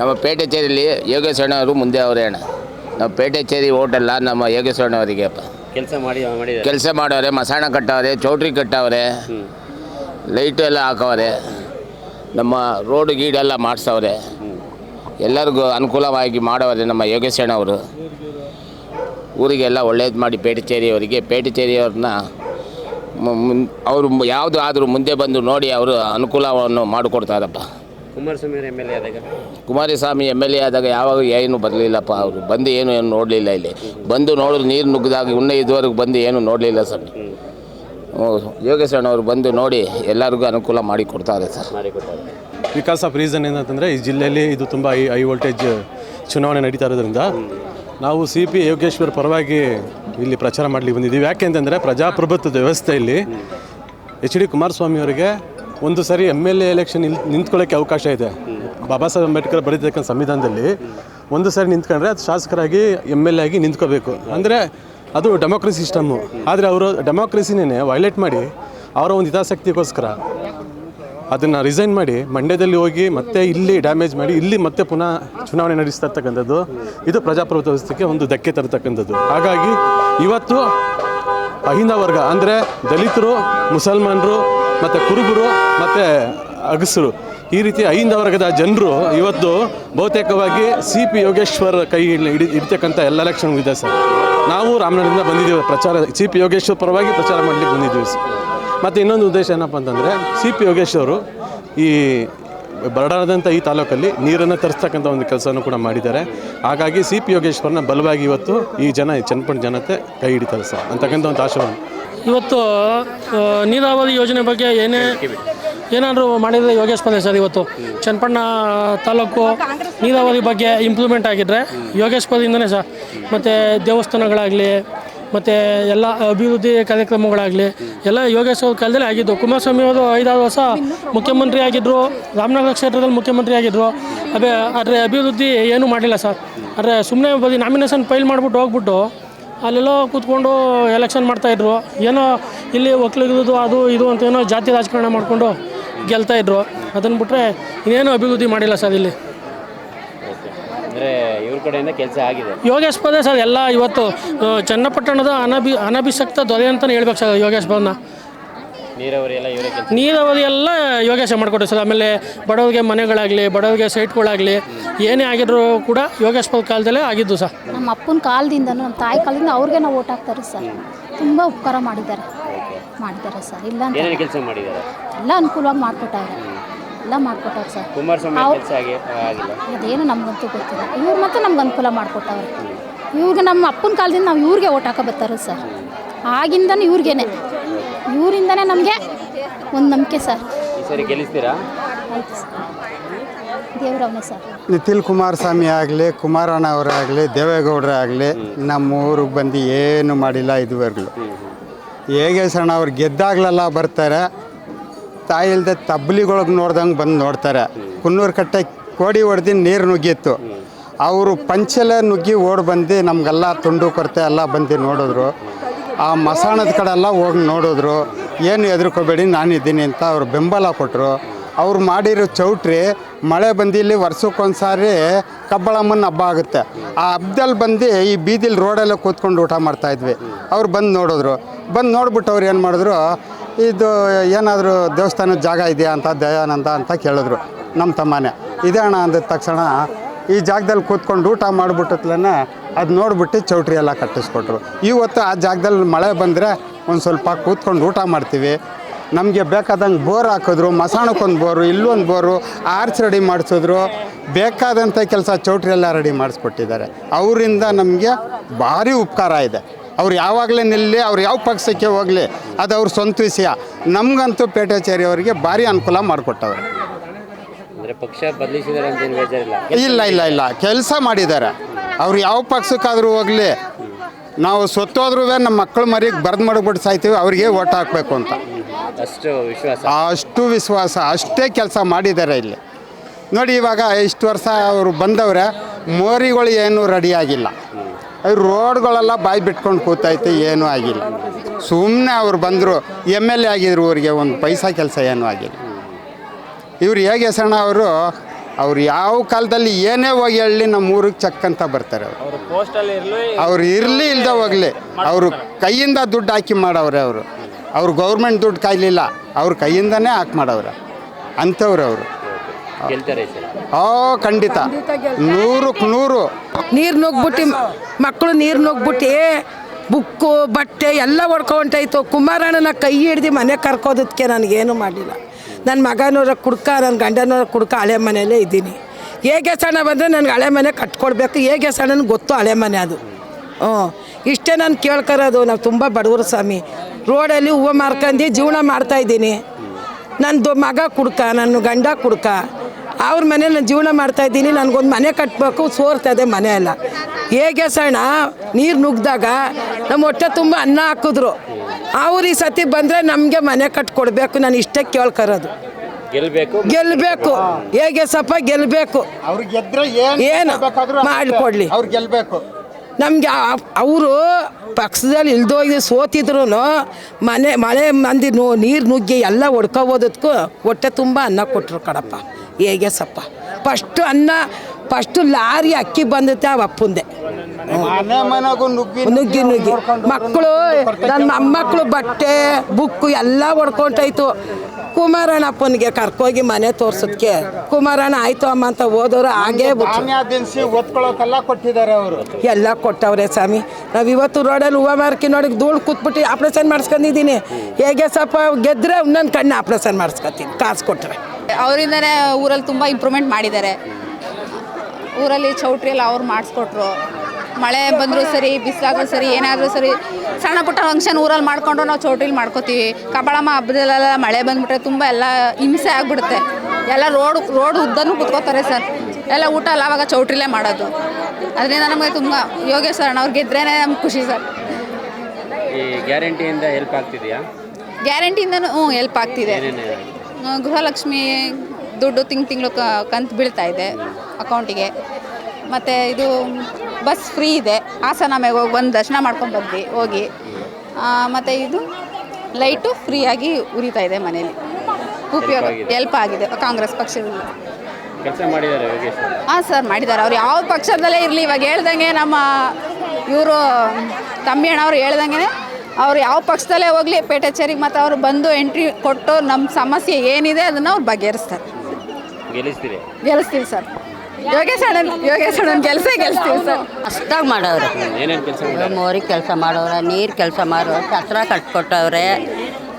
ನಮ್ಮ ಪೇಟೆಚೇರಿಯಲ್ಲಿ ಯೋಗೇಶ್ವರಣ ಅವರು ಮುಂದೆ ಅವರೇ ಅಣ್ಣ. ನಮ್ಮ ಪೇಟೆಚೇರಿ ಹೋಟೆಲ್ಲ ನಮ್ಮ ಯೋಗೇಶ್ವರಣ ಅವರಿಗೆ ಕೆಲಸ ಮಾಡಿ ಮಾಡಿ ಕೆಲಸ ಮಾಡೋರೆ ಮಸಾಣ ಕಟ್ಟವ್ರೆ ಚೌಟ್ರಿ ಕಟ್ಟವ್ರೆ ಲೈಟು ಎಲ್ಲ ಹಾಕವ್ರೆ ನಮ್ಮ ರೋಡ್ ಗೀಡೆಲ್ಲ ಮಾಡಿಸವ್ರೆ. ಎಲ್ಲರಿಗೂ ಅನುಕೂಲವಾಗಿ ಮಾಡೋರೆ ನಮ್ಮ ಯೋಗೇಶಣ್ಣ ಅವರು ಊರಿಗೆಲ್ಲ ಒಳ್ಳೇದು ಮಾಡಿ ಪೇಟೆಚೇರಿಯವರಿಗೆ ಪೇಟೆಚೇರಿಯವ್ರನ್ನ ಅವರು ಯಾವುದು ಆದರೂ ಮುಂದೆ ಬಂದು ನೋಡಿ ಅವರು ಅನುಕೂಲವನ್ನು ಮಾಡಿಕೊಡ್ತಾರಪ್ಪ. ಕುಮಾರಸ್ವಾಮಿ ಅವರು ಎಂ ಎಲ್ ಎ ಆದಾಗ? ಕುಮಾರಸ್ವಾಮಿ ಎಂ ಎಲ್ ಎ ಆದಾಗ ಯಾವಾಗ ಏನು ಬರಲಿಲ್ಲಪ್ಪ ಅವರು ಬಂದು ಏನು ಏನು ನೋಡಲಿಲ್ಲ ಇಲ್ಲಿ. ಬಂದು ನೋಡಿದ್ರು ನೀರು ನುಗ್ಗಿದಾಗ ಇನ್ನೂ ಇದುವರೆಗೂ ಬಂದು ಏನು ನೋಡಲಿಲ್ಲ ಸರ್. ಯೋಗೇಶಣ್ಣ ಅವರು ಬಂದು ನೋಡಿ ಎಲ್ಲರಿಗೂ ಅನುಕೂಲ ಮಾಡಿ ಕೊಡ್ತಾರೆ ಸರ್. ಬಿಕಾಸ್ ಆಫ್ ರೀಸನ್ ಏನಂತಂದರೆ ಈ ಜಿಲ್ಲೆಯಲ್ಲಿ ಇದು ತುಂಬ ಹೈ ಹೈ ವೋಲ್ಟೇಜ್ ಚುನಾವಣೆ ನಡೀತಾ ಇರೋದ್ರಿಂದ ನಾವು ಸಿ ಪಿ ಯೋಗೇಶ್ವರ್ ಪರವಾಗಿ ಇಲ್ಲಿ ಪ್ರಚಾರ ಮಾಡಲಿಕ್ಕೆ ಬಂದಿದ್ದೀವಿ. ಯಾಕೆ ಅಂತಂದರೆ ಪ್ರಜಾಪ್ರಭುತ್ವದ ವ್ಯವಸ್ಥೆಯಲ್ಲಿ ಎಚ್ ಡಿ ಕುಮಾರಸ್ವಾಮಿ ಅವರಿಗೆ ಒಂದು ಸರಿ ಎಂ ಎಲ್ ಎ ಎಲೆಕ್ಷನ್ ನಿಲ್ ನಿಂತ್ಕೊಳ್ಳೋಕ್ಕೆ ಅವಕಾಶ ಇದೆ. ಬಾಬಾ ಸಾಹೇಬ್ ಅಂಬೇಡ್ಕರ್ ಬರೀತಕ್ಕಂಥ ಸಂವಿಧಾನದಲ್ಲಿ ಒಂದು ಸಾರಿ ನಿಂತ್ಕೊಂಡ್ರೆ ಅದು ಶಾಸಕರಾಗಿ, ಎಂ ಎಲ್ ಎ ಆಗಿ ನಿಂತ್ಕೋಬೇಕು. ಅಂದರೆ ಅದು ಡೆಮೋಕ್ರಸಿ ಸಿಸ್ಟಮ್ಮು ಆದರೆ ಅವರು ಡೆಮೋಕ್ರಸಿನೇ ವೈಲೇಟ್ ಮಾಡಿ ಅವರ ಒಂದು ಹಿತಾಸಕ್ತಿಗೋಸ್ಕರ ಅದನ್ನು ರಿಸೈನ್ ಮಾಡಿ ಮಂಡ್ಯದಲ್ಲಿ ಹೋಗಿ ಮತ್ತೆ ಇಲ್ಲಿ ಡ್ಯಾಮೇಜ್ ಮಾಡಿ ಇಲ್ಲಿ ಮತ್ತೆ ಪುನಃ ಚುನಾವಣೆ ನಡೆಸ್ತಾ ಇದು ಪ್ರಜಾಪ್ರಭುತ್ವ ವ್ಯವಸ್ಥೆಗೆ ಒಂದು ಧಕ್ಕೆ ತರತಕ್ಕಂಥದ್ದು. ಹಾಗಾಗಿ ಇವತ್ತು ಅಹಿಂದ ವರ್ಗ ಅಂದರೆ ದಲಿತರು, ಮುಸಲ್ಮಾನರು, ಮತ್ತು ಕುರುಬರು, ಮತ್ತು ಅಗಸರು. ಈ ರೀತಿ ಅಹಿಂದ ವರ್ಗದ ಜನರು ಇವತ್ತು ಬಹುತೇಕವಾಗಿ ಸಿ ಪಿ ಯೋಗೇಶ್ವರ್ ಕೈ ಹಿಡಿ ಹಿಡಿತಕ್ಕಂಥ ಎಲ್ಲ ಎಲೆಕ್ಷನ್ ಇದೆ ಸರ್. ನಾವು ರಾಮನಗರದಿಂದ ಬಂದಿದ್ದೀವಿ, ಪ್ರಚಾರ, ಸಿ ಪಿ ಯೋಗೇಶ್ವರ್ ಪರವಾಗಿ ಪ್ರಚಾರ ಮಾಡಲಿಕ್ಕೆ ಬಂದಿದ್ದೀವಿ ಸರ್. ಮತ್ತು ಇನ್ನೊಂದು ಉದ್ದೇಶ ಏನಪ್ಪ ಅಂತಂದರೆ, ಸಿ ಪಿ ಯೋಗೇಶ್ ಅವರು ಈ ಬರಡಾದಂಥ ಈ ತಾಲೂಕಲ್ಲಿ ನೀರನ್ನು ತರಿಸ್ತಕ್ಕಂಥ ಒಂದು ಕೆಲಸವನ್ನು ಕೂಡ ಮಾಡಿದ್ದಾರೆ. ಹಾಗಾಗಿ ಸಿ ಪಿ ಯೋಗೇಶ್ವರನ ಬಲವಾಗಿ ಇವತ್ತು ಈ ಜನ ಚನ್ನಪಟ್ಟಣ ಜನತೆ ಕೈ ಹಿಡಿತಾರೆ ಸರ್. ಅಂತಕ್ಕಂಥ ಒಂದು ಆಶಯವನ್ನು. ಇವತ್ತು ನೀರಾವರಿ ಯೋಜನೆ ಬಗ್ಗೆ ಏನೇ ಏನಾದರೂ ಮಾಡಿದರೆ ಯೋಗೇಶ್ ಸರ್ ಇವತ್ತು. ಚನ್ನಪಣ್ಣ ತಾಲೂಕು ನೀರಾವರಿ ಬಗ್ಗೆ ಇಂಪ್ರೂವ್ಮೆಂಟ್ ಆಗಿದ್ದರೆ ಯೋಗೇಶ್ ಸರ್. ಮತ್ತು ದೇವಸ್ಥಾನಗಳಾಗಲಿ ಮತ್ತು ಎಲ್ಲ ಅಭಿವೃದ್ಧಿ ಕಾರ್ಯಕ್ರಮಗಳಾಗಲಿ, ಎಲ್ಲ ಯೋಗೇಶ್ ಅವ್ರ ಕಾಲದಲ್ಲಿ ಆಗಿದ್ದು. ಕುಮಾರಸ್ವಾಮಿ ಅವರು ಐದಾರು ವರ್ಷ ಮುಖ್ಯಮಂತ್ರಿ ಆಗಿದ್ದರು ರಾಮನಗರ ಕ್ಷೇತ್ರದಲ್ಲಿ ಮುಖ್ಯಮಂತ್ರಿ ಆಗಿದ್ದರು ಅದೇ ಆದರೆ ಅಭಿವೃದ್ಧಿ ಏನೂ ಮಾಡಲಿಲ್ಲ ಸರ್. ಆದರೆ ಸುಮ್ಮನೆ ಬರೀ ನಾಮಿನೇಷನ್ ಫೈಲ್ ಮಾಡಿಬಿಟ್ಟು ಹೋಗ್ಬಿಟ್ಟು, ಅಲ್ಲೆಲ್ಲೋ ಕೂತ್ಕೊಂಡು ಎಲೆಕ್ಷನ್ ಮಾಡ್ತಾಯಿದ್ರು ಏನೋ ಇಲ್ಲಿ ಒಕ್ಕಲಿಗರದು, ಅದು, ಇದು ಅಂತ ಏನೋ ಜಾತಿ ರಾಜಕಾರಣ ಮಾಡಿಕೊಂಡು ಗೆಲ್ತಾಯಿದ್ರು ಅದನ್ನು ಬಿಟ್ಟರೆ ಇನ್ನೇನು ಅಭಿವೃದ್ಧಿ ಮಾಡಿಲ್ಲ ಸರ್ ಇಲ್ಲಿ. ಕಡೆಯಿಂದ ಕೆಲಸ ಆಗಿದೆ. ಯೋಗೇಶ್ ಪದ ಸರ್ ಎಲ್ಲ ಇವತ್ತು ಆ, ಚನ್ನಪಟ್ಟಣದ ಅನಭಿ ಅನಭಿಷಕ್ತ ದೊರೆ ಅಂತಲೇ ಹೇಳ್ಬೇಕು ಸರ್ ಯೋಗೇಶ್ ಪದನ ನೀರಾವರಿ ಎಲ್ಲ ಇವರೇ ಕೆಲಸ. ನೀರಾವರಿ ಎಲ್ಲ ಯೋಗೇಶ ಮಾಡಿಕೊಟ್ರು ಸರ್ ಆಮೇಲೆ ಬಡವರಿಗೆ ಮನೆಗಳಾಗಲಿ ಬಡವರಿಗೆ ಸೈಟ್ಗಳಾಗಲಿ ಏನೇ ಆಗಿದ್ರು ಕೂಡ ಯೋಗೇಶ್ ಪದ ಕಾಲದಲ್ಲೇ ಆಗಿದ್ದು ಸರ್. ನಮ್ಮ ಅಪ್ಪನ ಕಾಲದಿಂದನೂ ನಮ್ಮ ತಾಯಿ ಕಾಲದಿಂದ ಅವ್ರಿಗೆ ನಾವು ಓಟ್ ಹಾಕ್ತಾರೆ ಸರ್. ತುಂಬ ಉಪಕಾರ ಮಾಡಿದ್ದಾರೆ. ಮಾಡಿದ್ದಾರೆ ಸರ್ ಇಲ್ಲ ಅಂತ ಏನೇನು ಕೆಲಸ ಮಾಡಿದ್ದಾರೆ? ಎಲ್ಲ ಅನುಕೂಲವಾಗಿ ಮಾಡಿಕೊಟ್ಟಾರೆ ಎಲ್ಲ ಮಾಡಿಕೊಟ್ಟವ್ರು ಸರ್. ಕುಮಾರಸ್ವಾಮಿ ಕೆಲಸ ಆಗಿಲ್ಲ ಅದೇನು ನಮಗಂತೂ ಗೊತ್ತಿಲ್ಲ. ಇವ್ರು ಮತ್ತೆ ನಮ್ಗೆ ಅನುಕೂಲ ಮಾಡಿಕೊಟ್ಟವ್ರು. ಇವ್ರಿಗೆ ನಮ್ಮ ಅಪ್ಪನ ಕಾಲದಿಂದ ನಾವು ಇವ್ರಿಗೆ ಓಟ್ ಹಾಕೋ ಬರ್ತಾರೆ ಸರ್. ಆಗಿಂದನೂ ಇವ್ರಿಗೇನೆ. ಇವರಿಂದನೇ ನಮಗೆ ಒಂದು ನಂಬಿಕೆ ಸರ್. ಈ ಸರಿ ಗೆಲ್ಲಿಸ್ತೀರಾ? ಆಯ್ತು ಸರ್. ದೇವ್ರವನೇ ಸರ್. ನಿಖಿಲ್ ಕುಮಾರಸ್ವಾಮಿ ಆಗಲಿ ಕುಮಾರಣ್ಣ ಅವರಾಗಲಿ ದೇವೇಗೌಡರೇ ಆಗಲಿ ನಮ್ಮ ಊರಿಗೆ ಬಂದು ಏನು ಮಾಡಿಲ್ಲ ಇದುವರೆಗೂ. ಹೇಗೆ ಸರ್ ಅವ್ರು ಗೆದ್ದಾಗಲೆಲ್ಲ ಬರ್ತಾರೆ. ತಾಯಿ ಇಲ್ಲದೆ ತಬ್ಲಿಗಳಿಗೆ ನೋಡ್ದಂಗೆ ಬಂದು ನೋಡ್ತಾರೆ. ಕುನ್ನೂರು ಕಟ್ಟೆ ಕೋಡಿ ಹೊಡೆದು ನೀರು ನುಗ್ಗಿತ್ತು. ಅವರು ಪಂಚಲೆ ನುಗ್ಗಿ ಓಡಿ ಬಂದು ನಮಗೆಲ್ಲ ತುಂಡು ಕೊರತೆ ಎಲ್ಲ ಬಂದು ನೋಡಿದ್ರು. ಆ ಮಸಾಣದ ಕಡೆ ಎಲ್ಲ ಹೋಗಿ ನೋಡಿದ್ರು. ಏನು ಹೆದರ್ಕೋಬೇಡಿ ನಾನಿದ್ದೀನಿ ಅಂತ ಅವ್ರು ಬೆಂಬಲ ಕೊಟ್ಟರು ಅವ್ರು ಮಾಡಿರೋ ಚೌಟ್ರಿ ಮಳೆ ಬಂದು ಇಲ್ಲಿ ವರ್ಷಕ್ಕೊಂದ್ಸಾರಿ ಕಬ್ಬಳಮ್ಮನ ಹಬ್ಬ ಆಗುತ್ತೆ. ಆ ಹಬ್ಬದಲ್ಲಿ ಬಂದು ಈ ಬೀದಿಲಿ ರೋಡಲ್ಲೇ ಕೂತ್ಕೊಂಡು ಊಟ ಮಾಡ್ತಾಯಿದ್ವಿ ಅವ್ರು ಬಂದು ನೋಡಿದ್ರು. ಬಂದು ನೋಡ್ಬಿಟ್ಟು ಅವ್ರು ಏನು ಮಾಡಿದ್ರು ಇದು ಏನಾದರೂ ದೇವಸ್ಥಾನದ ಜಾಗ ಇದೆಯಾ ಅಂತ ದಯಾನಂದ ಅಂತ ಕೇಳಿದ್ರು ನಮ್ಮ ತಮ್ಮನೇ. ಇದೇ ಅಣ್ಣ ಅಂದಿದ ತಕ್ಷಣ ಈ ಜಾಗದಲ್ಲಿ ಕೂತ್ಕೊಂಡು ಊಟ ಮಾಡಿಬಿಟ್ಟತ್ಲೇ ಅದು ನೋಡಿಬಿಟ್ಟು ಚೌಟ್ರಿ ಎಲ್ಲ ಕಟ್ಟಿಸ್ಕೊಟ್ರು. ಇವತ್ತು ಆ ಜಾಗದಲ್ಲಿ ಮಳೆ ಬಂದರೆ ಒಂದು ಸ್ವಲ್ಪ ಕೂತ್ಕೊಂಡು ಊಟ ಮಾಡ್ತೀವಿ. ನಮಗೆ ಬೇಕಾದಂಗೆ ಬೋರ್ ಹಾಕಿದ್ರು, ಮಸಾಣಕ್ಕೊಂದು ಬೋರು, ಇಲ್ಲೊಂದು ಬೋರು, ಆರ್ಚ್ ರೆಡಿ ಮಾಡಿಸಿದ್ರು. ಬೇಕಾದಂಥ ಕೆಲಸ ಚೌಟ್ರಿ ಎಲ್ಲ ರೆಡಿ ಮಾಡಿಸ್ಕೊಟ್ಟಿದ್ದಾರೆ. ಅವರಿಂದ ನಮಗೆ ಭಾರಿ ಉಪಕಾರ ಇದೆ. ಅವ್ರು ಯಾವಾಗಲೇ ನಿಲ್ಲಿ ಅವ್ರು ಯಾವ ಪಕ್ಷಕ್ಕೆ ಹೋಗಲಿ ಅದು ಅವ್ರ ಸ್ವಂತ ವಿಷಯ. ನಮಗಂತೂ ಪೇಟೆಚೇರಿ ಅವರಿಗೆ ಭಾರಿ ಅನುಕೂಲ ಮಾಡಿಕೊಟ್ಟವ್ರೆ. ಅಂದರೆ ಪಕ್ಷ ಬದಲಿಸಿದ್ದಾರೆ ಅಂತ ಏನು ಬೇಜಾರಿಲ್ಲ ಇಲ್ಲ? ಇಲ್ಲ ಇಲ್ಲ ಕೆಲಸ ಮಾಡಿದ್ದಾರೆ. ಅವ್ರು ಯಾವ ಪಕ್ಷಕ್ಕಾದರೂ ಹೋಗಲಿ ನಾವು ಸೊತ್ತೋದ್ರೂ ನಮ್ಮ ಮಕ್ಕಳು ಮರಿಗೆ ಬರೆದು ಮಾಡಿಬಿಟ್ಟು ಸಾಯ್ತೀವಿ ಅವ್ರಿಗೆ ಓಟ್ ಹಾಕಬೇಕು ಅಂತ. ಅಷ್ಟು ವಿಶ್ವಾಸ? ಅಷ್ಟು ವಿಶ್ವಾಸ ಅಷ್ಟೇ ಕೆಲಸ ಮಾಡಿದ್ದಾರೆ ಇಲ್ಲಿ. ನೋಡಿ ಇವಾಗ ಇಷ್ಟು ವರ್ಷ ಅವರು ಬಂದವ್ರೆ ಮೋರಿಗಳು ಏನೂ ರೆಡಿ ಆಗಿಲ್ಲ. ಅವ್ರು ರೋಡ್ಗಳೆಲ್ಲ ಬಾಯಿ ಬಿಟ್ಕೊಂಡು ಕೂತೈತೆ ಏನೂ ಆಗಿಲ್ಲ. ಸುಮ್ಮನೆ ಅವ್ರು ಬಂದರು ಎಂ ಎಲ್ ಎ ಆಗಿದ್ರು ಅವರಿಗೆ ಒಂದು ಪೈಸಾ ಕೆಲಸ ಏನೂ ಆಗಿಲ್ಲ. ಇವ್ರು ಹೇಗೆ ಸಣ್ಣ ಅವರು ಅವ್ರು ಯಾವ ಕಾಲದಲ್ಲಿ ಏನೇ ಹೋಗಿ ಹೇಳಿ ನಮ್ಮ ಊರಿಗೆ ಚೆಕ್ ಅಂತ ಬರ್ತಾರೆ ಅವರು. ಅವ್ರು ಇರಲಿ ಇಲ್ಲದೆ ಹೋಗಲಿ ಅವರು ಕೈಯಿಂದ ದುಡ್ಡು ಹಾಕಿ ಮಾಡವ್ರೆ ಅವರು. ಅವ್ರು ಗೌರ್ಮೆಂಟ್ ದುಡ್ಡು ಕಾಯ್ಲಿಲ್ಲ ಅವ್ರ ಕೈಯಿಂದನೇ ಹಾಕಿ ಮಾಡವ್ರೆ. ಅಂಥವ್ರು ಅವರು. ಗೆಲ್ತಾರೆ ಸರ್ ಓ ಖಂಡಿತ. ನೂರಕ್ಕೆ ನೂರು ನೀರು. ನುಗ್ಬಿಟ್ಟು ಮಕ್ಕಳು ನೀರು ನುಗ್ಬಿಟ್ಟು ಬುಕ್ಕು ಬಟ್ಟೆ ಎಲ್ಲ ಹೊಡ್ಕೊಂಟಾಯ್ತು ಕುಮಾರಣ್ಣನ ಕೈ ಹಿಡ್ದು ಮನೆ ಕರ್ಕೋದಕ್ಕೆ ನನಗೇನು ಮಾಡಲಿಲ್ಲ ನನ್ನ ಮಗನವರ ಕುಡ್ಕ ನನ್ನ ಗಂಡನವರ ಕುಡ್ಕ ಹಳೆ ಮನೆಯಲ್ಲೇ ಇದ್ದೀನಿ. ಹೇಗೆ ಸಣ್ಣ ಬಂದರೆ ನನಗೆ ಹಳೆ ಮನೆ ಕಟ್ಕೊಡ್ಬೇಕು. ಹೇಗೆ ಸಣ್ಣನ ಗೊತ್ತು ಹಳೆ ಮನೆ ಅದು. ಹ್ಞೂ. ಇಷ್ಟೇ ನಾನು ಕೇಳ್ಕರೋದು. ನಾವು ತುಂಬ ಬಡವರು ಸ್ವಾಮಿ. ರೋಡಲ್ಲಿ ಹೂವು ಮಾರ್ಕಂಡು ಜೀವನ ಮಾಡ್ತಾಯಿದ್ದೀನಿ ನನ್ನ ಮಗ ಕುಡ್ಕ ನನ್ನ ಗಂಡ ಕುಡ್ಕ. ಅವ್ರ ಮನೇಲಿ ನಾನು ಜೀವನ ಮಾಡ್ತಾ ಇದ್ದೀನಿ ನನಗೊಂದು ಮನೆ ಕಟ್ಟಬೇಕು ಸೋರ್ತದೆ ಮನೆ ಎಲ್ಲ. ಹೇಗೆ ಸಣ್ಣ ನೀರು ನುಗ್ಗಿದಾಗ ನಮ್ಮ ಹೊಟ್ಟೆ ತುಂಬ ಅನ್ನ ಹಾಕಿದ್ರು. ಅವ್ರು ಈ ಸತಿ ಬಂದರೆ ನಮಗೆ ಮನೆ ಕಟ್ಕೊಡ್ಬೇಕು ನಾನು ಇಷ್ಟೇ ಕೇಳ್ಕರೋದು. ಗೆಲ್ಲಬೇಕು ಗೆಲ್ಲಬೇಕು ಹೇಗೆ ಸಪ್ಪ ಗೆಲ್ಲಬೇಕು ಏನು ಮಾಡಿಕೊಡ್ಲಿ. ನಮಗೆ ಅವರು ಪಕ್ಷದಲ್ಲಿ ಇಲ್ದೋಗಿ ಸೋತಿದ್ರು ಮನೆ ಮಳೆ ಮಂದಿ ನೋ ನೀರು ನುಗ್ಗಿ ಎಲ್ಲ ಹೊಡ್ಕೋಬೋದಕ್ಕೂ ಹೊಟ್ಟೆ ತುಂಬ ಅನ್ನ ಕೊಟ್ಟರು ಕಡಪ್ಪ ಹೇಗೆ ಸಪ್ಪ ಫಸ್ಟು ಅನ್ನ ಫಸ್ಟು ಲಾರಿ ಅಕ್ಕಿ ಬಂದತ್ತೆ ಆ ಅಪ್ಪಂದೆ. ನುಗ್ಗಿ ನುಗ್ಗಿ ನುಗ್ಗಿ ಮಕ್ಕಳು ನನ್ನ ಮೊಮ್ಮಕ್ಕಳು ಬಟ್ಟೆ ಬುಕ್ಕು ಎಲ್ಲ ಹೊಡ್ಕೊಂಟಾಯ್ತು ಕುಮಾರಣ್ಣಪ್ಪನಿಗೆ ಕರ್ಕೋಗಿ ಮನೆ ತೋರ್ಸೋದಕ್ಕೆ ಕುಮಾರಣ್ಣ ಆಯ್ತು ಅಮ್ಮ ಅಂತ ಹೋದವರು ಹಾಗೇ ಓದ್ಕೊಳ್ಳೋಕೆಲ್ಲ ಕೊಟ್ಟಿದ್ದಾರೆ ಅವರು. ಎಲ್ಲ ಕೊಟ್ಟವ್ರೆ ಸ್ವಾಮಿ. ನಾವು ಇವತ್ತು ರೋಡಲ್ಲಿ ಹೂವ ಮಾರ್ಕಿ ನೋಡಿ ಧೂಳು ಕೂತ್ಬಿಟ್ಟು ಆಪ್ರೇಷನ್ ಮಾಡಿಸ್ಕೊಂಡಿದ್ದೀನಿ. ಹೇಗೆ ಸ್ವಲ್ಪ ಗೆದ್ದರೆ ನನ್ನ ಕಣ್ಣು ಆಪ್ರೇಷನ್ ಮಾಡಿಸ್ಕೊತೀನಿ. ಕಾಸು ಕೊಟ್ಟರೆ ಅವರಿಂದನೇ ಊರಲ್ಲಿ ತುಂಬ ಇಂಪ್ರೂವ್ಮೆಂಟ್ ಮಾಡಿದ್ದಾರೆ. ಊರಲ್ಲಿ ಚೌಟ್ರಿ ಎಲ್ಲ ಅವ್ರು ಮಾಡಿಸ್ಕೊಟ್ರು. ಮಳೆ ಬಂದರೂ ಸರಿ ಬಿಸಿಲಾದ್ರೂ ಸರಿ ಏನಾದರೂ ಸರಿ ಸಣ್ಣ ಪುಟ್ಟ ಫಂಕ್ಷನ್ ಊರಲ್ಲಿ ಮಾಡಿಕೊಂಡು ನಾವು ಚೌಟ್ರಿಲಿ ಮಾಡ್ಕೋತೀವಿ. ಕಬಳಮ್ಮ ಹಬ್ಬದಲ್ಲೆಲ್ಲ ಮಳೆ ಬಂದುಬಿಟ್ರೆ ತುಂಬ ಎಲ್ಲ ಹಿಂಸೆ ಆಗಿಬಿಡುತ್ತೆ. ಎಲ್ಲ ರೋಡ್ ರೋಡ್ ಉದ್ದನೂ ಕುತ್ಕೋತಾರೆ ಸರ್. ಎಲ್ಲ ಊಟ ಎಲ್ಲ ಅವಾಗ ಚೌಟ್ರಿಲೇ ಮಾಡೋದು. ಅದರಿಂದ ನಮಗೆ ತುಂಬ ಯೋಗೇಶ್ವರ ಅವ್ರು ಗೆದ್ರೇ ನಮ್ಗೆ ಖುಷಿ ಸರ್. ಈ ಗ್ಯಾರಂಟಿಯಿಂದ ಹೆಲ್ಪ್ ಆಗ್ತಿದೆಯಾ? ಗ್ಯಾರಂಟಿಯಿಂದನೂ ಹ್ಞೂ ಹೆಲ್ಪ್ ಆಗ್ತಿದೆ. ಗೃಹಲಕ್ಷ್ಮಿ ದುಡ್ಡು ತಿಂಗ್ ತಿಂಗಳು ಕಂತು ಬೀಳ್ತಾ ಇದೆ ಅಕೌಂಟಿಗೆ. ಮತ್ತು ಇದು ಬಸ್ ಫ್ರೀ ಇದೆ. ಹಾಸನಾಮೆಗೆ ಹೋಗಿ ಬಂದು ದರ್ಶನ ಮಾಡ್ಕೊಂಡು ಬಂದ್ವಿ ಹೋಗಿ. ಮತ್ತು ಇದು ಲೈಟು ಫ್ರೀಯಾಗಿ ಉರಿತಾ ಇದೆ ಮನೇಲಿ. ಉಪಯೋಗ ಹೆಲ್ಪ್ ಆಗಿದೆ. ಕಾಂಗ್ರೆಸ್ ಪಕ್ಷದಿಂದ ಕೆಲಸ ಮಾಡಿದ್ದಾರೆ. ಹಾಂ ಸರ್ ಮಾಡಿದ್ದಾರೆ ಅವ್ರು ಯಾವ ಪಕ್ಷದಲ್ಲೇ ಇರಲಿ ಇವಾಗ ಹೇಳ್ದಂಗೆ ನಮ್ಮ ಇವರು ತಮ್ಮಿ ಅಣ್ಣವ್ರು ಹೇಳ್ದಂಗೆ ಅವ್ರು ಯಾವ ಪಕ್ಷದಲ್ಲೇ ಹೋಗಲಿ ಪೇಟೆಚೇರಿಗೆ ಮತ್ತು ಅವರು ಬಂದು ಎಂಟ್ರಿ ಕೊಟ್ಟು ನಮ್ಮ ಸಮಸ್ಯೆ ಏನಿದೆ ಅದನ್ನು ಅವ್ರು ಬಗೆಹರಿಸ್ತಾರೆ. ಗೆಲ್ಲಿಸ್ತೀರಿ ಗೆಲ್ಲಿಸ್ತೀವಿ ಸರ್. ಯೋಗೇಶ್ ಅಣ್ಣನ್ ಯೋಗೇಶ್ ಅಣ್ಣನ ಕೆಲಸ ಗೆಲ್ಲಿಸ್ತೀವಿ ಸರ್. ಅಷ್ಟಾಗಿ ಮಾಡವ್ರೆ. ಏನೇನು ಕೆಲಸ ಮಾಡಿದ್ದಾರೆ ಮೋರಿ ಕೆಲಸ ಮಾಡೋರೆ ನೀರು ಕೆಲಸ ಮಾಡೋರು ಹತ್ರ ಕಟ್ಕೊಟ್ಟವ್ರೆ.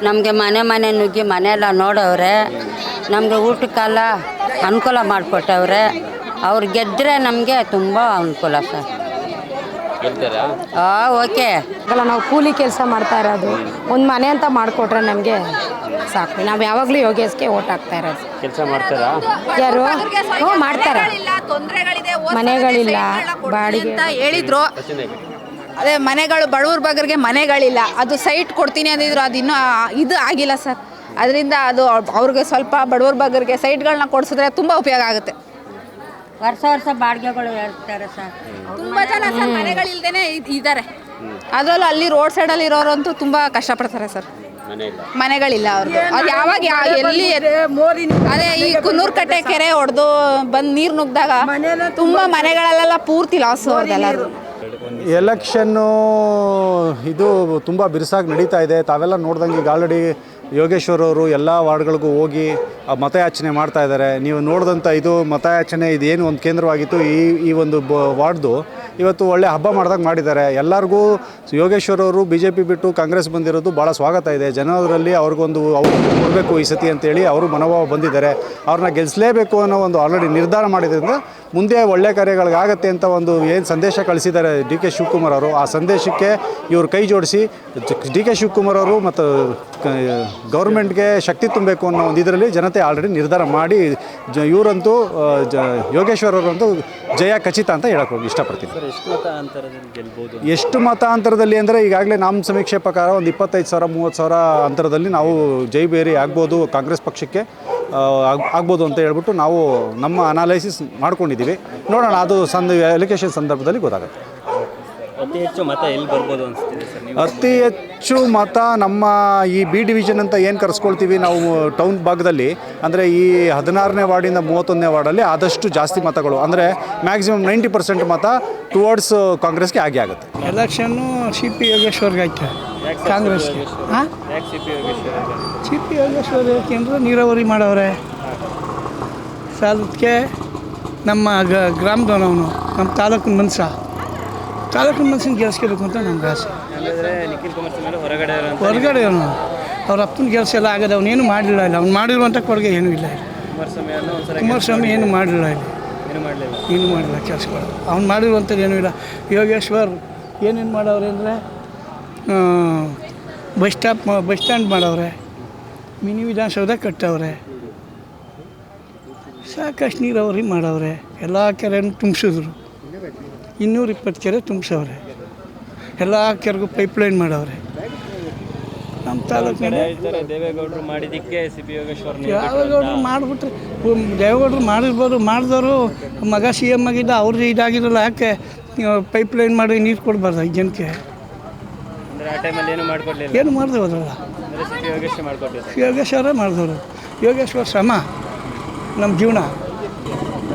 ನಮಗೆ ಮನೆ ಮನೆ ನುಗ್ಗಿ ಮನೆಯೆಲ್ಲ ನೋಡೋವ್ರೆ. ನಮಗೆ ಊಟಕ್ಕೆಲ್ಲ ಅನುಕೂಲ ಮಾಡಿಕೊಟ್ಟವ್ರೆ. ಅವ್ರು ಗೆದ್ದರೆ ನಮಗೆ ತುಂಬ ಅನುಕೂಲ ಸರ್. ಗೆಲ್ತಾರಾ ಹಾಂ ಓಕೆ. ನಾವು ಕೂಲಿ ಕೆಲಸ ಮಾಡ್ತಾ ಇರೋದು. ಒಂದು ಮನೆ ಅಂತ ಮಾಡಿಕೊಟ್ರೆ ನಮಗೆ ಸಾಕು. ನಾವು ಯಾವಾಗಲೂ ಯೋಗೇಶ್ಗೆ ಓಟ್ ಹಾಕ್ತಾ ಇರೋದು. ಕೆಲಸ ಮಾಡ್ತಾರಾ? ಯಾರು? ಹ್ಞೂ ಮಾಡ್ತಾರೆ. ಮನೆಗಳಿಲ್ಲ ಬಾಡಿಗೆ ಅಂತ ಹೇಳಿದ್ರು. ಅದೇ ಮನೆಗಳು ಬಡವ್ರ ಬಗ್ಗರಿಗೆ ಮನೆಗಳಿಲ್ಲ. ಅದು ಸೈಟ್ ಕೊಡ್ತೀನಿ ಅಂದಿದ್ರು ಅದು ಇನ್ನೂ ಆ- ಇದು ಆಗಿಲ್ಲ ಸರ್. ಅದರಿಂದ ಅದು ಅವ್ರ್- ಅವ್ರಿಗೆ ಸ್ವಲ್ಪ ಬಡವ್ರ ಬಗ್ಗರಿಗೆ ಸೈಟ್ಗಳನ್ನ ಕೊಡಿಸಿದ್ರೆ ತುಂಬ ಉಪಯೋಗ ಆಗುತ್ತೆ. ವರ್ಷ ವರ್ಷ ಬಾಡಿಗೆಗಳು ಹೇಳ್ತಾರೆ ಸರ್. ತುಂಬಾ ಜನ ಸರ್ ಮನೆಗಳಿಲ್ದೇನೆ ಇದ್ದಾರೆ. ಅದರಲ್ಲೂ ಅಲ್ಲಿ ರೋಡ್ ಸೈಡಲ್ಲಿ ಇರೋರಂತೂ ತುಂಬ ಕಷ್ಟಪಡ್ತಾರೆ ಸರ್. ಮನೆ ಇಲ್ಲ ಮನೆಗಳಿಲ್ಲ ಅವ್ರದ್ದು ಅದು ಯಾವಾಗ ಯಾ- ಎಲ್ಲಿ ಅದೇ ಈ ಕುನ್ನೂರು ಕಟ್ಟೆ ಕೆರೆ ಹೊಡೆದು ಬಂದು ನೀರು ನುಗ್ದಾಗ ತುಂಬಾ ಮನೆಗಳಲ್ಲೆಲ್ಲ ಪೂರ್ತಿ ಲಾಸ್ ಅವ್ರದ್ದೆಲ್ಲ ಎಲೆಕ್ಷನ್ನು ಇದು ತುಂಬ ಬಿರುಸಾಗಿ ನಡೀತಾ ಇದೆ. ತಾವೆಲ್ಲ ನೋಡ್ದಂಗೆ ಈಗ ಆಲ್ರೆಡಿ ಯೋಗೇಶ್ವರ್ ಅವರು ಎಲ್ಲ ವಾರ್ಡ್ಗಳಿಗೂ ಹೋಗಿ ಮತಯಾಚನೆ ಮಾಡ್ತಾ ಇದ್ದಾರೆ. ನೀವು ನೋಡಿದಂಥ ಇದು ಮತಯಾಚನೆ, ಇದೇನು ಒಂದು ಕೇಂದ್ರವಾಗಿತ್ತು ಈ ಈ ಒಂದು ಬ, ವಾರ್ಡ್ದು. ಇವತ್ತು ಒಳ್ಳೆ ಹಬ್ಬ ಮಾಡ್ದಾಗ ಮಾಡಿದ್ದಾರೆ. ಎಲ್ಲರಿಗೂ ಯೋಗೇಶ್ವರ ಅವರು ಬಿ ಜೆ ಪಿ ಬಿಟ್ಟು ಕಾಂಗ್ರೆಸ್ ಬಂದಿರೋದು ಭಾಳ ಸ್ವಾಗತ ಇದೆ. ಜನರಲ್ಲಿ ಅವ್ರಿಗೊಂದು, ಅವ್ರು ಕೊಡಬೇಕು ಈ ಸತಿ ಅಂತೇಳಿ ಅವರು ಮನೋಭಾವ ಬಂದಿದ್ದಾರೆ. ಅವ್ರನ್ನ ಗೆಲ್ಲಿಸಲೇಬೇಕು ಅನ್ನೋ ಒಂದು ಆಲ್ರೆಡಿ ನಿರ್ಧಾರ ಮಾಡಿದ್ರಿಂದ ಮುಂದೆ ಒಳ್ಳೆ ಕಾರ್ಯಗಳಿಗಾಗತ್ತೆ ಅಂತ ಒಂದು ಏನು ಸಂದೇಶ ಕಳಿಸಿದ್ದಾರೆ ಡಿ ಕೆ ಶಿವಕುಮಾರ್ ಅವರು, ಆ ಸಂದೇಶಕ್ಕೆ ಇವರು ಕೈ ಜೋಡಿಸಿ, ಡಿ ಕೆ ಶಿವಕುಮಾರ್ ಅವರು ಮತ್ತು ಗೌರ್ಮೆಂಟ್ಗೆ ಶಕ್ತಿ ತುಂಬಬೇಕು ಅನ್ನೋ ಒಂದು ಇದರಲ್ಲಿ ಜನತೆ ಆಲ್ರೆಡಿ ನಿರ್ಧಾರ ಮಾಡಿ ಜ ಇವರಂತೂ ಜ ಯೋಗೇಶ್ವರ್ ಅವರಂತೂ ಜಯ ಖಚಿತ ಅಂತ ಹೇಳಕ್ಕೆ ಹೋಗಿ ಇಷ್ಟಪಡ್ತೀನಿ. ಎಷ್ಟು ಮತ ಅಂತರದಲ್ಲಿ ಅಂದರೆ ಈಗಾಗಲೇ ನಮ್ಮ ಸಮೀಕ್ಷೆ ಪ್ರಕಾರ ಒಂದು ಇಪ್ಪತ್ತೈದು ಸಾವಿರ ಮೂವತ್ತು ಸಾವಿರ ಅಂತರದಲ್ಲಿ ನಾವು ಜೈ ಬೇರಿ ಆಗ್ಬೋದು ಕಾಂಗ್ರೆಸ್ ಪಕ್ಷಕ್ಕೆ ಆಗ್ಬೋದು ಅಂತ ಹೇಳ್ಬಿಟ್ಟು ನಾವು ನಮ್ಮ ಅನಾಲೈಸಿಸ್ ಮಾಡ್ಕೊಂಡಿದ್ದೀವಿ. ನೋಡೋಣ ಅದು ಸಂದ ಎಲಿಕೇಶನ್ ಸಂದರ್ಭದಲ್ಲಿ ಗೊತ್ತಾಗುತ್ತೆ. ಅತಿ ಹೆಚ್ಚು ಮತ ಎಲ್ಲಿ ಬರ್ಬೋದು ಅನಿಸ್ತಿದೆ ಸರ್? ಅತಿ ಹೆಚ್ಚು ಮತ ನಮ್ಮ ಈ ಬಿ ಡಿವಿಷನ್ ಅಂತ ಏನು ಕರೆಸ್ಕೊಳ್ತೀವಿ ನಾವು ಟೌನ್ ಭಾಗದಲ್ಲಿ ಅಂದರೆ ಈ ಹದಿನಾರನೇ ವಾರ್ಡಿಂದ ಮೂವತ್ತೊಂದನೇ ವಾರ್ಡಲ್ಲಿ ಆದಷ್ಟು ಜಾಸ್ತಿ ಮತಗಳು. ಅಂದರೆ ಮ್ಯಾಕ್ಸಿಮಮ್ ನೈಂಟಿ ಪರ್ಸೆಂಟ್ ಮತ ಟುವರ್ಡ್ಸ್ ಕಾಂಗ್ರೆಸ್ಗೆ ಆಗಿ ಆಗುತ್ತೆ. ಎಲೆಕ್ಷನ್ನು ಸಿ ಪಿ ಯೋಗೇಶ್ವರ್ಗೆ ಐತೆ ಕಾಂಗ್ರೆಸ್ಗೆ. ಹಾಂ ಯಾಕೆ ಸಿ ಪಿ ಯೋಗೇಶ್ವರ ಯಾಕೆಂದ್ರೆ ನೀರಾವರಿ ಮಾಡವ್ರೆ ಸಾಲಕ್ಕೆ ನಮ್ಮ ಗ ಗ್ರಾಮದವನವನು ನಮ್ಮ ತಾಲೂಕಿನ ಮನುಷ್ಯ. ತಾಲೂಕಿನ ಮನಸ್ಸಿನ ಗೆಲ್ಸ್ಕೋಬೇಕು ಅಂತ ನಮ್ಗೆ ಆಸೆ. ಹೊರಗಡೆ ಅವನು ಅವ್ರ ಅಪ್ಪನ ಕೆಲಸ ಎಲ್ಲ ಆಗದೆ ಅವನೇನು ಮಾಡಲಿಲ್ಲ ಇಲ್ಲ. ಅವ್ನು ಮಾಡಿರುವಂಥ ಕೊಡುಗೆ ಏನೂ ಇಲ್ಲ ಇಲ್ಲಿ. ಕುಮಾರಸ್ವಾಮಿ ಏನು ಮಾಡಲಿಲ್ಲ ಇಲ್ಲಿ. ಏನು ಮಾಡಲಿಲ್ಲ? ಏನು ಮಾಡಿಲ್ಲ ಕೆಲಸಗಳು. ಅವ್ನು ಮಾಡಿರುವಂಥದ್ದು ಏನೂ ಇಲ್ಲ. ಯೋಗೇಶ್ವರ್ ಏನೇನು ಮಾಡವ್ರೆ ಅಂದರೆ ಬಸ್ ಸ್ಟಾಪ್ ಬಸ್ ಸ್ಟ್ಯಾಂಡ್ ಮಾಡವ್ರೆ. ಮಿನಿ ವಿಧಾನಸೌಧ ಕಟ್ಟವ್ರೆ. ಸಾಕಷ್ಟು ನೀರಾವರಿ ಮಾಡವ್ರೆ. ಎಲ್ಲ ಕೆರೆಯನ್ನು ತುಂಬಿಸಿದ್ರು. ಇನ್ನೂರ ಇಪ್ಪತ್ತು ಕೆರೆ ತುಂಬಿಸವ್ರೆ. ಎಲ್ಲ ಕೆರೆಗೂ ಪೈಪ್ಲೈನ್ ಮಾಡವ್ರೆ. ನಮ್ಮ ತಾಲೂಕಿನ ದೇವೇಗೌಡರು ಮಾಡಿದ್ದಕ್ಕೆ ಸಿ ಪಿ ಯೋಗೇಶ್ವರ್ ದೇವೇಗೌಡರು ಮಾಡಿಬಿಟ್ರೆ ದೇವೇಗೌಡರು ಮಾಡಿರ್ಬೋದು ಮಾಡಿದವರು ಮಗ ಸಿ ಎಂ ಆಗಿದ್ದ ಅವ್ರದ್ದು ಇದಾಗಿರಲ್ಲ ಯಾಕೆ ಪೈಪ್ಲೈನ್ ಮಾಡಿ ನೀರು ಕೊಡಬಾರ್ದು ಈ ಜನಕ್ಕೆ? ಏನು ಮಾಡಿದೆ ಹೋದ್ರಲ್ಲ ಮಾಡಿದವರು. ಯೋಗೇಶ್ವರ ಶ್ರಮ ನಮ್ಮ ಜೀವನ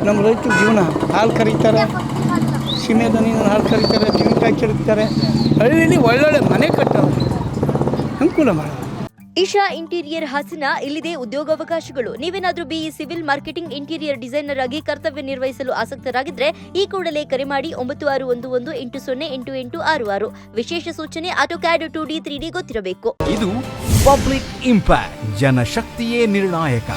ನಮ್ಮ ರೈತರ ಜೀವನ ಹಾಲು ಕರೀತಾರೆ. ಸೀಮೆ ದನಿನ ಹಾಲು ಕರೀತಾರೆ ತೆಂಗಿನಕಾಯಿ ಕರಿತಾರೆ ಹಳ್ಳಿಲಿ ಒಳ್ಳೊಳ್ಳೆ ಮನೆ ಕಟ್ಟೋದು ಅನುಕೂಲ ಮಾಡೋದು ಇಶಾ ಇಂಟೀರಿಯರ್ ಹಾಸನ ಇಲ್ಲಿದೆ ಉದ್ಯೋಗಾವಕಾಶಗಳು. ನೀವೇನಾದರೂ BE civil marketing interior designer ಆಗಿ ಕರ್ತವ್ಯ ನಿರ್ವಹಿಸಲು ಆಸಕ್ತರಾಗಿದ್ದರೆ ಈ ಕೂಡಲೇ ಕರೆ ಮಾಡಿ ಒಂಬತ್ತು ಆರು ಒಂದು ಒಂದು ಎಂಟು ಸೊನ್ನೆ ಎಂಟು ಎಂಟು ಆರು ಆರು. ವಿಶೇಷ ಸೂಚನೆ AutoCAD two D three D ಗೊತ್ತಿರಬೇಕು. ಇದು ಪಬ್ಲಿಕ್ ಇಂಪ್ಯಾಕ್ಟ್ ಜನಶಕ್ತಿಯೇ ನಿರ್ಣಾಯಕ.